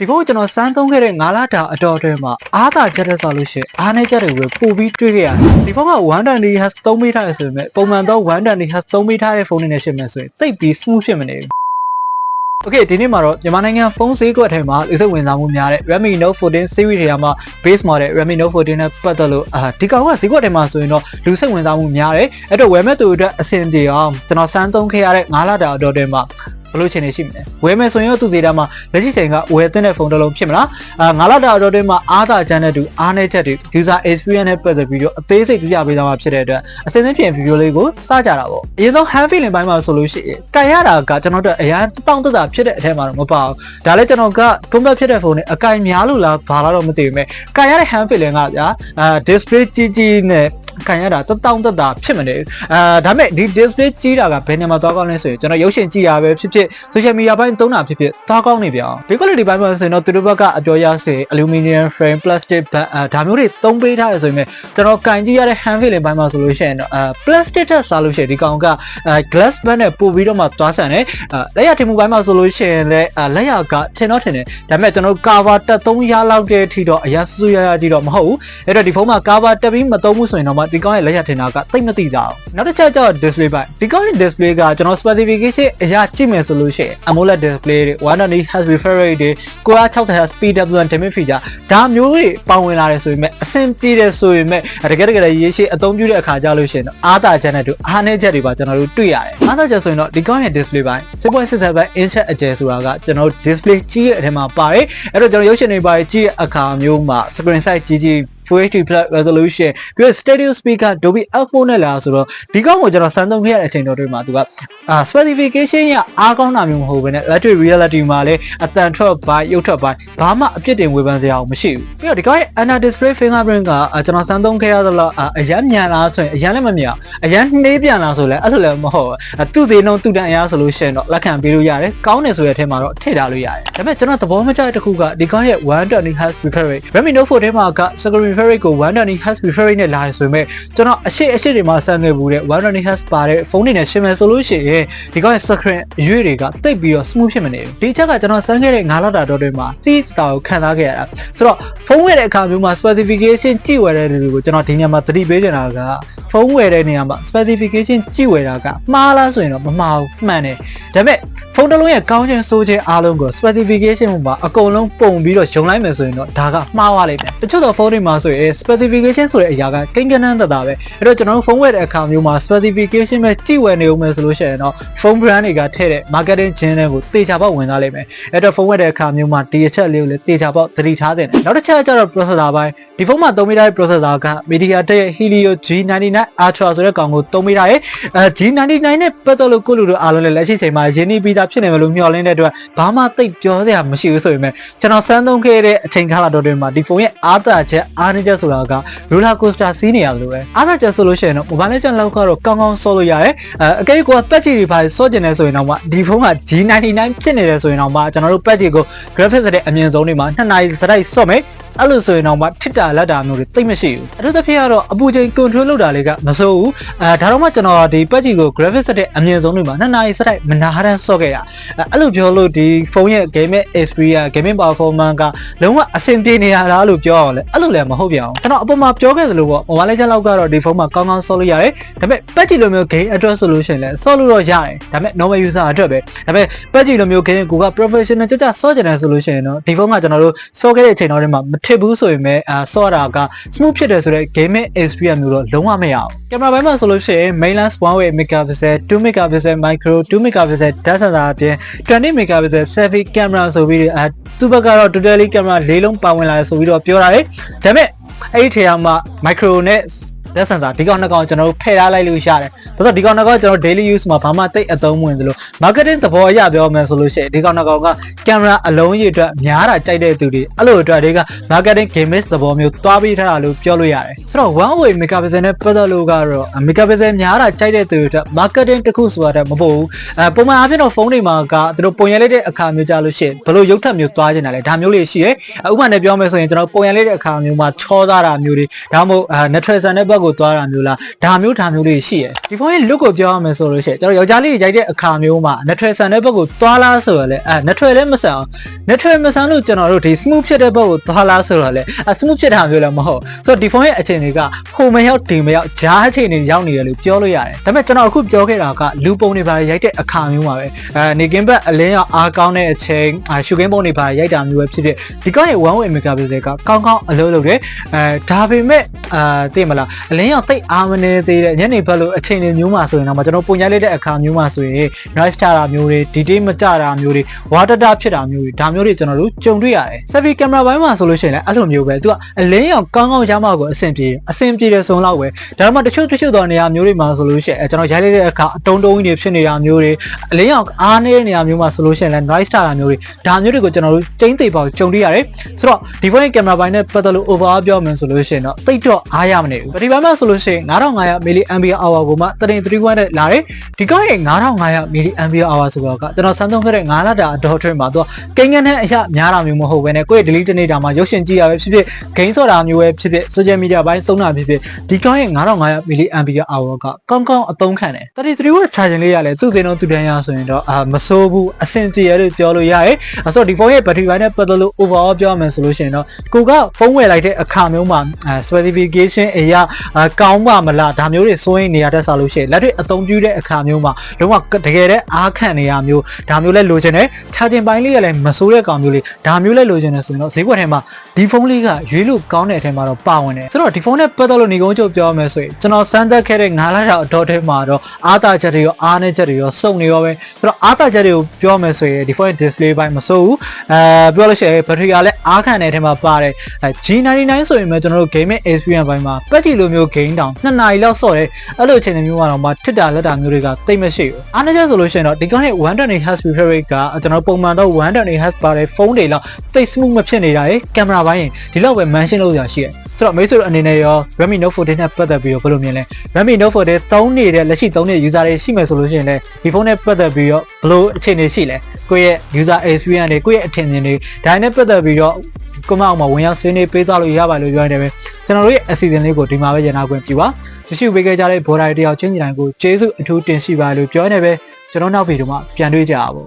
ဒီကုန်းကျွန်တော်စမ်းသုံးခဲ့တဲ့9လတာအတော်အတွင်းမှာအားသာချက်တဲ့ဆိုလို့ရှိရင်အားနေချက်တွေကိုပို့ပြီးတွေ့ခဲ့ရတယ်ဒီဖုန်းက120 Hz သုံးမိထားရဆိုပေမဲ့ပုံမှန်တော့120 Hz သုံးမိထားတဲ့ဖုန်းတွေနဲ့ရှင်းမယ်ဆိုရင်သိပ်ပြီး smooth ဖြစ်မနေဘူး Okay ဒီနေ့မှာတော့မြန်မာနိုင်ငံဖုန်းဈေးကွက်ထဲမှာလူစိတ်ဝင်စားမှုများတဲ့ Redmi Note 14 series တွေမှာ base model Redmi Note 14နဲ့ပတ်သက်လို့အာဒီကောင်ကဈေးကွက်ထဲမှာဆိုရင်တော့လူစိတ်ဝင်စားမှုများတယ်အဲ့တော့ဝယ်မဲ့သူအတွက်အဆင်ပြေအောင်ကျွန်တော်စမ်းသုံးခဲ့ရတဲ့9လတာအတော်အတွင်းမှာ ဘယ်လိုချင်နေရှိမလဲဝယ်မယ်ဆိုရင်တော့သူစီတန်းမှာလက်ရှိချိန်ကဝယ်တဲ့ဖုန်းတစ်လုံးဖြစ်မလားအာ9လတာအတော်အတွင်းမှာအားသာချမ်းတဲ့သူအားနည်းချက်တွေ user experience နဲ့ပတ်သက်ပြီးတော့အသေးစိတ်ပြပြပေးသွားမှာဖြစ်တဲ့အတွက်အစင်းစင်းပြင် video လေးကိုစကြတာပေါ့အရင်ဆုံး hand feeling ဘိုင်းမှာဆိုလို့ရှိရင်ကန်ရတာကကျွန်တော်တို့အရန်တောင့်တတာဖြစ်တဲ့အထက်မှာတော့မပါဘူးဒါလည်းကျွန်တော်က combat ဖြစ်တဲ့ဖုန်းနဲ့အကင်များလို့လားဘာလားတော့မသိဘူးမဲ့ကန်ရတဲ့ hand feeling ကဗျာအာ display ကြီးကြီးနဲ့ ခံရတာတတောင့်တတာဖြစ်မနေဘူးအာဒါမဲ့ဒီ display ကြီးတာကဘယ်နေမှာသွားကောင်းလဲဆိုရင်ကျွန်တော်ရုပ်ရှင်ကြည့်ရပဲဖြစ်ဖြစ် social media ဘိုင်းသုံးတာဖြစ်ဖြစ်သွားကောင်းနေပြန်ဒီ quality ဘိုင်းမှာဆိုရင်တော့သူတို့ဘက်ကအပြောရစေ aluminum frame plastic ဘတ်အာဒါမျိုးတွေသုံးပေးထားရဆိုရင်ကျွန်တော်ကင်ကြည့်ရတဲ့ hand feeling ဘိုင်းမှာဆိုလို့ရှိရင်တော့အာ plastic ထက်စားလို့ရှိရင်ဒီကောင်ကအာ glass band နဲ့ပို့ပြီးတော့မှသွားဆန်တယ်အာလက်ရထင်မှုဘိုင်းမှာဆိုလို့ရှိရင်လည်းအာလက်ရကထင်တော့ထင်တယ်ဒါပေမဲ့ကျွန်တော် cover တက်3ရလောက်တဲ့အထိတော့အရာစူးစူးရရကြည့်တော့မဟုတ်ဘူးအဲ့တော့ဒီဖုန်းမှာ cover တက်ပြီးမသုံးဘူးဆိုရင်တော့မှဒီကောင်ရဲ့လက်ရထင်တာကတိတ်မသိကြဘူးနောက်တစ်ချက်ကျတော့ display ဘိုင်းဒီကောင်ရဲ့ display ကကျွန်တော် specification အရာကြည့်မယ်ဆိုလို့ရှိရင် AMOLED display တွေ120 Hz refresh rate တွေ960 Hz PWM damage feature ဒါမျိုးတွေပေါဝင်လာတယ်ဆိုပေမဲ့အဆင်ပြေတယ်ဆိုပေမဲ့တကယ်တကယ်ရေးရှိအသုံးပြုတဲ့အခါကြလို့ရှိရင်တော့အားသာချက်နဲ့တူအားနည်းချက်တွေပါကျွန်တော်တို့တွေ့ရတယ်အားသာချက်ဆိုရင်တော့ဒီကောင်းရဲ့ display ပိုင်း6.67 inch အကျယ်ဆိုတာကကျွန်တော်တို့ display ကြီးရဲ့အထက်မှာပါတယ်အဲ့တော့ကျွန်တော်ရုပ်ရှင်တွေပါကြီးရဲ့အခါမျိုးမှာ screen size ကြီးကြီး Full HD Plus resolution ပြီးတော့ stereo speaker Dolby Atmos နဲ့လာဆိုတော့ဒီကောင်းကိုကျွန်တော်စမ်းသုံးခဲ့ရတဲ့အချိန်တော်တွေမှာသူကအာ specification ရအားကောင်းတာမျိုးမဟုတ်ဘဲနဲ့ electric reality မှာလည်းအတန်ထွက်ပိုင်းရုပ်ထွက်ပိုင်းဘာမှအပြစ်တင်ဝေဖန်စရာမရှိဘူးပြီးတော့ဒီကောင်းရဲ့ under display fingerprint ကအာကျွန်တော်စမ်းသုံးခဲ့ရသလားအာအရန်မြန်လားဆိုရင်အရန်လည်းမမြန်အရန်နှေးပြန်လားဆိုလည်းအဲ့လိုလည်းမဟုတ်ဘူးအာသူ့သေးလုံးသူ့တန်အရာဆိုလို့ရှိရင်တော့လက်ခံပေးလို့ရတယ်ကောင်းတယ်ဆိုတဲ့အထက်မှာတော့ထည့်ထားလို့ရတယ်ဒါပေမဲ့ကျွန်တော်သဘောမကျတဲ့တစ်ခုကဒီကောင်းရဲ့120 Hz refresh rate Redmi Note 4ထဲမှာက screen refresh rate ကို120 Hz refresh rate နဲ့လာရဆိုပေမဲ့ကျွန်တော်အရှိအရှိတွေမှာစမ်းခဲ့ဘူးတဲ့120 Hz ပါတဲ့ဖုန်းတွေနဲ့ရှင်းမယ်ဆိုလို့ရှိရင်ဒီကောင်းရဲ့ screen အရွေးတွေကတိတ်ပြီးတော့ smooth ဖြစ်မနေဘူးဒီချက်ကကျွန်တော်စမ်းခဲ့တဲ့9လတာတော့တွေမှာသိတာကိုခံစားခဲ့ရတာဆိုတော့ဖုန်းဝယ်တဲ့အခါမျိုးမှာ specification ကြည့်ဝယ်တဲ့လူတွေကိုကျွန်တော်ဒီညမှာသတိပေးချင်တာကဖုန်းဝယ်တဲ့နေရာမှာ specification ကြည့်ဝယ်တာကမှားလားဆိုရင်တော့မမှားဘူးမှန်တယ်ဒါပေမဲ့ဖုန်းတစ်လုံးရဲ့ကောင်းခြင်းဆိုးခြင်းအားလုံးကို specification မှာအကုန်လုံးပုံပြီးတော့ယုံလိုက်မယ်ဆိုရင်တော့ဒါကမှားသွားလိမ့်မယ်တချို့တော့ဖုန်းတွေမှာဆိုရင် specification ဆိုတဲ့အရာကကိန်းကနန်းသက်သာပဲအဲ့တော့ကျွန်တော်တို့ဖုန်းဝယ်တဲ့အခါမျိုးမှာ specification ပဲကြည့်ဝယ်နေဦးမယ်ဆိုလို့ရှိရင်တော့ဖုန်း brand တွေကထည့်တဲ့ marketing ချင်းတွေကိုတေချာပေါက်ဝင်သွားလိမ့်မယ်အဲ့တော့ဖုန်းဝယ်တဲ့အခါမျိုးမှာဒီအချက်လေးကိုလည်းတေချာပေါက်သတိထားသင့်တယ်နောက်တစ်ချက်ကျတော့ processor ဘိုင်းဒီဖုန်းမှာသုံးမိထားတဲ့ processor က MediaTek ရဲ့ Helio G99 Ultra ဆိုတဲ့ကောင်ကိုသုံးမိထားရဲ့အဲ G99 နဲ့ပတ်သက်လို့ကိုလူတို့အားလုံးလည်းလက်ရှိချိန်မှာရင်းနှီးပြီးသားဖြစ်နေမလို့မျှော်လင့်တဲ့အတွက်ဘာမှသိပ်ပြောစရာမရှိဘူးဆိုပေမဲ့ကျွန်တော်စမ်းသုံးခဲ့တဲ့အချိန်ကာလတော်တွင်မှာဒီဖုန်းရဲ့အားသာချက်အားနည်းချက်ဆိုတာက roller coaster စီးနေရလို့ပဲအားသာချက်ဆိုလို့ရှိရင်တော့ mobile legend လောက်ကတော့ကောင်းကောင်းဆော့လို့ရတယ်အဲအကယ်၍ကိုက patch တွေပါဆော့ကျင်နေဆိုရင်တော့မှဒီဖုန်းက G99 ဖြစ်နေတယ်ဆိုရင်တော့မှကျွန်တော်တို့ patch ကို graphics တဲ့အမြင့်ဆုံးတွေမှာ2နာရီစတိုက်ဆော့မယ် အဲ့လိုဆိုရင်တော့မှထစ်တာလက်တာမျိုးတွေတိတ်မရှိဘူးအထူးသဖြင့်ကတော့အပူချိန် control လုပ်တာလေးကမစိုးဘူးအဲဒါတော့မှကျွန်တော်ဒီ patch ကို graphics ဆက်တဲ့အမြင့်ဆုံးတွေမှာ2နာရီစတိုက်မနာရန်ဆော့ခဲ့တာအဲ့လိုပြောလို့ဒီဖုန်းရဲ့ gaming experience gaming performance ကလုံးဝအဆင်ပြေနေရတာလို့ပြောအောင်လေအဲ့လိုလည်းမဟုတ်ပြန်အောင်ကျွန်တော်အပေါ်မှာပြောခဲ့သလိုပေါ့ mobile legend လောက်ကတော့ဒီဖုန်းမှာကောင်းကောင်းဆော့လို့ရတယ်ဒါပေမဲ့ patch လိုမျိုး game address ဆိုလို့ရှိရင်လည်းဆော့လို့တော့ရတယ်ဒါပေမဲ့ normal user အတွက်ပဲဒါပေမဲ့ patch လိုမျိုး game ကိုက professional ကြကြဆော့ကြတယ်ဆိုလို့ရှိရင်တော့ဒီဖုန်းကကျွန်တော်တို့ဆော့ခဲ့တဲ့အချိန်တော့မှာမထစ်ဘူးဆိုရင်ပဲအာဆော့တာက smooth ဖြစ်တယ်ဆိုတော့ gaming experience မျိုးတော့လုံးဝမရအောင်ကင်မရာဘိုင်းမှာဆိုလို့ရှိရင် main lens 1.8 megapixel 2 megapixel micro 2 megapixel depth sensor အပြင်20 megapixel selfie camera ဆိုပြီးတော့အဲသူ့ဘက်ကတော့ totally camera လေးလုံးပါဝင်လာတယ်ဆိုပြီးတော့ပြောတာလေဒါပေမဲ့အဲ့ဒီထဲမှာ micro နဲ့ depth sensor ဒီကောင်နှစ်ကောင်ကျွန်တော်တို့ဖယ်ထားလိုက်လို့ရတယ်။ဒါဆိုဒီကောင်နှစ်ကောင်ကျွန်တော် daily use မှာဘာမှတိတ်အသုံးမဝင်သလို marketing သဘောအရပြောမယ်ဆိုလို့ရှိရင်ဒီကောင်နှစ်ကောင်ကကင်မရာအလုံးကြီးအတွက်များတာကြိုက်တဲ့သူတွေအဲ့လိုအတွက်တွေက marketing gaming သဘောမျိုးသွားပြီးထားတာလို့ပြောလို့ရတယ်။ဆိုတော့ one way megapixel နဲ့ပတ်သက်လို့ကတော့ megapixel များတာကြိုက်တဲ့သူတွေအတွက် marketing တစ်ခုဆိုတာတော့မပို့ဘူး။အဲပုံမှန်အားဖြင့်တော့ဖုန်းတွေမှာကသူတို့ပုံရလိုက်တဲ့အခါမျိုးကြလို့ရှိရင်ဘလို့ရုပ်ထက်မျိုးသွားနေတာလဲဒါမျိုးလေးရှိရဲ။ဥပမာနဲ့ပြောမယ်ဆိုရင်ကျွန်တော်ပုံရလိုက်တဲ့အခါမျိုးမှာချောသားတာမျိုးတွေဒါမှမဟုတ် natural sun တဲ့ဘက်ကိုသွားတာမျိုးလားဒါမျိုးဒါမျိုးလေးရှိရယ်ဒီဖုန်းရဲ့ look ကိုပြောရမယ်ဆိုလို့ရှိရင်ကျွန်တော်ယောက်ျားလေးတွေရိုက်တဲ့အခါမျိုးမှာနှထွယ်ဆန်တဲ့ဘက်ကိုသွားလားဆိုရယ်လေအဲနှထွယ်လည်းမဆန်အောင်နှထွယ်မဆန်လို့ကျွန်တော်တို့ဒီ smooth ဖြစ်တဲ့ဘက်ကိုသွားလားဆိုတော့လေအဲ smooth ဖြစ်တာမျိုးလည်းမဟုတ်ဆိုတော့ဒီဖုန်းရဲ့အခြေအနေကဟိုမရောက်ဒီမရောက်ဂျားအခြေအနေရောက်နေရလို့ပြောလို့ရတယ်ဒါပေမဲ့ကျွန်တော်အခုပြောခဲ့တာကလူပုံတွေပါရိုက်တဲ့အခါမျိုးပါပဲအဲနေကင်းဘက်အလင်းရောက်အားကောင်းတဲ့အချိန်ရှူကင်းပုံတွေပါရိုက်တာမျိုးပဲဖြစ်ဖြစ်ဒီကောင်းရဲ့ one way megapixel ကကောင်းကောင်းအလုပ်လုပ်တယ်အဲဒါပေမဲ့အာသိမလားအလင်းရောက်တိတ်အားမနေသေးတဲ့ညနေဘက်လိုအချိန်တွေမျိုးမှာဆိုရင်တော့ကျွန်တော်ပုံရိုက်လိုက်တဲ့အခါမျိုးမှာဆိုရင် noise ချတာမျိုးတွေ detail မကြတာမျိုးတွေ water data ဖြစ်တာမျိုးတွေဒါမျိုးတွေကျွန်တော်တို့ကြုံတွေ့ရတယ် selfie camera ဘိုင်းမှာဆိုလို့ရှိရင်လည်းအဲ့လိုမျိုးပဲသူကအလင်းရောက်ကောင်းကောင်းရမှကိုအဆင်ပြေအဆင်ပြေတယ်ဆိုတော့ပဲဒါမှမဟုတ်တချို့တချို့သောနေရာမျိုးတွေမှာဆိုလို့ရှိရင်အဲကျွန်တော်ရိုက်လိုက်တဲ့အခါအတုံးတုံးကြီးတွေဖြစ်နေတာမျိုးတွေအလင်းရောက်အားနေတဲ့နေရာမျိုးမှာဆိုလို့ရှိရင်လည်း noise ချတာမျိုးတွေဒါမျိုးတွေကိုကျွန်တော်တို့ကျင်းသိပေါကြုံတွေ့ရတယ်ဆိုတော့ဒီဖုန်းရဲ့ camera ဘိုင်းနဲ့ပတ်သက်လို့ overall ပြောမယ်ဆိုလို့ရှိရင်တော့တိတ်တော့အားရမနေဘူးဒီဘက်မှာဆိုလို့ရှိရင်9500 mAh hour ကိုမှ33နဲ့လာတယ်ဒီကောင်းရဲ့9500 mAh hour ဆိုတော့ကကျွန်တော်စမ်းသုံးခဲ့တဲ့9လတာအတော်ထွင်းမှာသူကကိန်းကန်းနဲ့အရာများတာမျိုးမဟုတ်ဘဲနဲ့ကိုယ့်ရဲ့ delete တစ်နေတာမှာရုပ်ရှင်ကြည့်ရပဲဖြစ်ဖြစ် game ဆော့တာမျိုးပဲဖြစ်ဖြစ် social media ဘိုင်းသုံးတာဖြစ်ဖြစ်ဒီကောင်းရဲ့9500 mAh hour ကကောင်းကောင်းအသုံးခံတယ်33 watt charging လေးရလဲသူ့စိန်တော့သူတန်းရဆိုရင်တော့အာမစိုးဘူးအဆင်ပြေရလို့ပြောလို့ရတယ်အဲဆိုတော့ဒီဖုန်းရဲ့ battery ဘိုင်းနဲ့ပတ်သက်လို့ overall ပြောရမယ်ဆိုလို့ရှိရင်တော့ကိုကဖုန်းဝယ်လိုက်တဲ့အခါမျိုးမှာအဲ specification အရာအာကောင်းပါမလားဒါမျိုးတွေစိုးရင်နေရတဲ့ဆိုလို့ရှိရင်လက်တွေ့အသုံးပြုတဲ့အခါမျိုးမှာလုံးဝတကယ်တဲ့အားခံနေရမျိုးဒါမျိုးလဲလိုချင်တယ် charging ဘိုင်းလေးကလည်းမစိုးတဲ့ကောင်မျိုးလေးဒါမျိုးလဲလိုချင်တယ်ဆိုရင်တော့ဈေးကွက်ထဲမှာဒီဖုန်းလေးကရွေးလို့ကောင်းတဲ့အထက်မှာတော့ပါဝင်တယ်ဆိုတော့ဒီဖုန်းနဲ့ပတ်သက်လို့နေကုန်းချုပ်ပြောရမယ်ဆိုရင်ကျွန်တော်စမ်းသပ်ခဲ့တဲ့9လတာအတော်ထဲမှာတော့အားသာချက်တွေရောအားနည်းချက်တွေရောစုံနေရောပဲဆိုတော့အားသာချက်တွေကိုပြောမယ်ဆိုရင်ဒီဖုန်းရဲ့ display ဘိုင်းမစိုးဘူးအဲပြောလို့ရှိရင် battery ကလည်းအားခံတဲ့အထက်မှာပါတယ်အဲ G99 ဆိုရင်ပဲကျွန်တော်တို့ gaming experience ဘိုင်းမှာပက်ကြီးလိုမျိုး game တောင်2နာရီလောက်ဆော့တယ်အဲ့လိုအချိန်မျိုးကတော့မှထစ်တာလက်တာမျိုးတွေကတိတ်မရှိဘူးအားနည်းချက်ဆိုလို့ရှိရင်တော့ဒီကောင်ရဲ့ 120Hz refresh rate ကကျွန်တော်ပုံမှန်တော့ 120Hz ပါတဲ့ဖုန်းတွေလောက်တိတ် smooth မဖြစ်နေတာရေကင်မရာဘိုင်းရင်ဒီလောက်ပဲ mention လုပ်ရရှိတယ်ဆိုတော့မိတ်ဆွေတို့အနေနဲ့ရော Redmi Note 14နဲ့ပတ်သက်ပြီးတော့ဘယ်လိုမြင်လဲ Redmi Note 14သုံးနေတဲ့လက်ရှိသုံးနေတဲ့ user တွေရှိမယ်ဆိုလို့ရှိရင်လည်းဒီဖုန်းနဲ့ပတ်သက်ပြီးတော့ဘယ်လိုအခြေအနေရှိလဲကိုယ့်ရဲ့ user experience တွေကိုယ့်ရဲ့အထင်မြင်တွေဒါနဲ့ပတ်သက်ပြီးတော့ comment အောက်မှာဝင်ရောက်ဆွေးနွေးပေးသွားလို့ရပါလို့ပြောနေတယ်ပဲကျွန်တော်တို့ရဲ့အစီအစဉ်လေးကိုဒီမှာပဲရနာခွင့်ပြုပါတရှိပေးခဲ့ကြတဲ့ဘော်ဒါတယောက်ချင်းစီတိုင်းကိုကျေးဇူးအထူးတင်ရှိပါလို့ပြောနေပဲကျွန်တော်နောက်ဗီဒီယိုမှာပြန်တွေ့ကြပါ